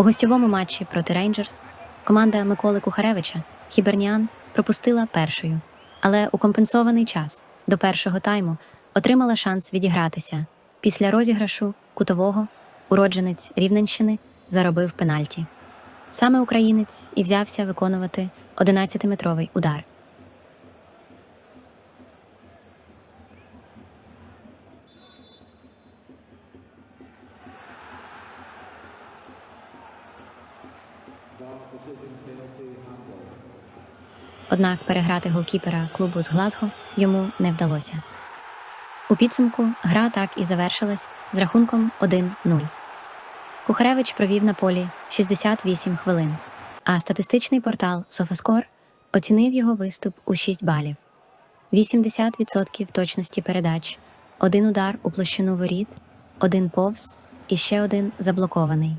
У гостьовому матчі проти Рейнджерс команда Миколи Кухаревича Хіберніан пропустила першою, але у компенсований час до першого тайму отримала шанс відігратися. Після розіграшу кутового уродженець Рівненщини заробив пенальті. Саме українець і взявся виконувати 11-метровий удар. Однак переграти голкіпера клубу з Глазго йому не вдалося. У підсумку гра так і завершилась з рахунком 1-0. Кухаревич провів на полі 68 хвилин, а статистичний портал Софаскор оцінив його виступ у 6 балів. 80% точності передач, один удар у площину воріт, один повз і ще один заблокований.